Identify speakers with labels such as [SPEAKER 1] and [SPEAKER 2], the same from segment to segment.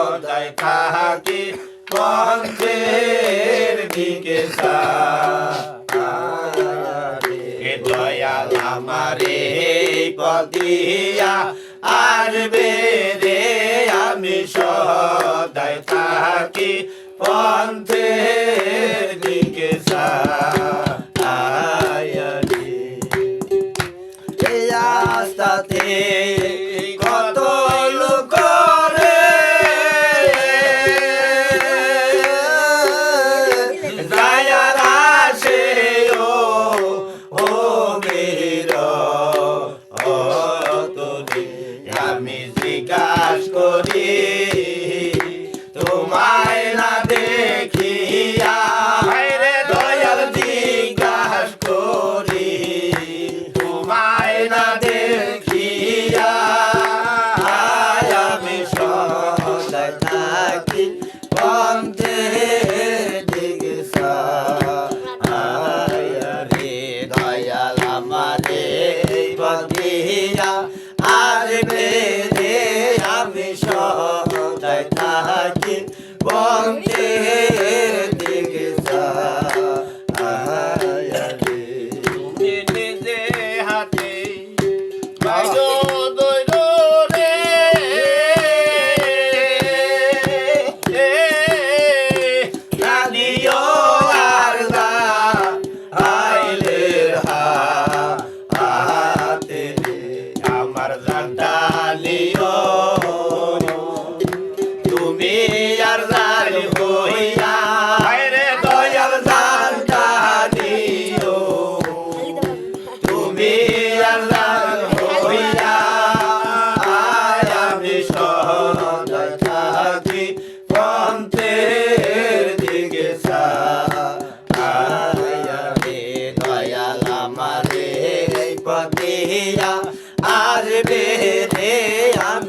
[SPEAKER 1] পর্দায় থাকি
[SPEAKER 2] পঞ্চের দিকে দয়াল আমারে পদিয়া আসবে রে আমি সদায় থাকি পন্থের দিকে সা আয়ালি আস্তাতে ทากินวองเท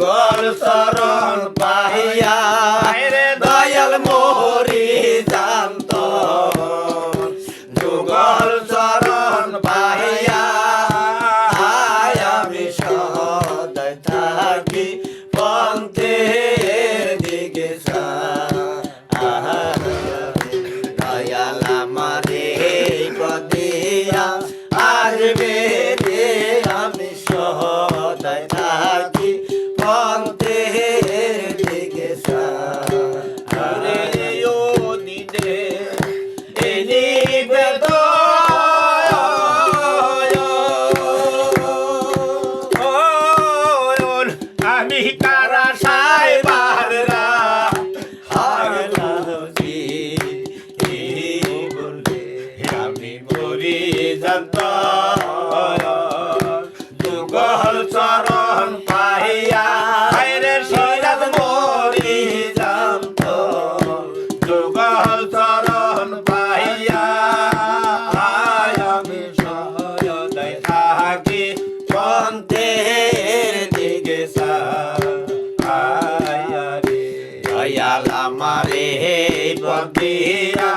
[SPEAKER 2] গল শরণ পাইয়া
[SPEAKER 1] কারা সাই বাররা
[SPEAKER 2] হারলাজি বলে আমি মরি
[SPEAKER 1] জানতাম।
[SPEAKER 2] দয়াল আমারে বদিয়া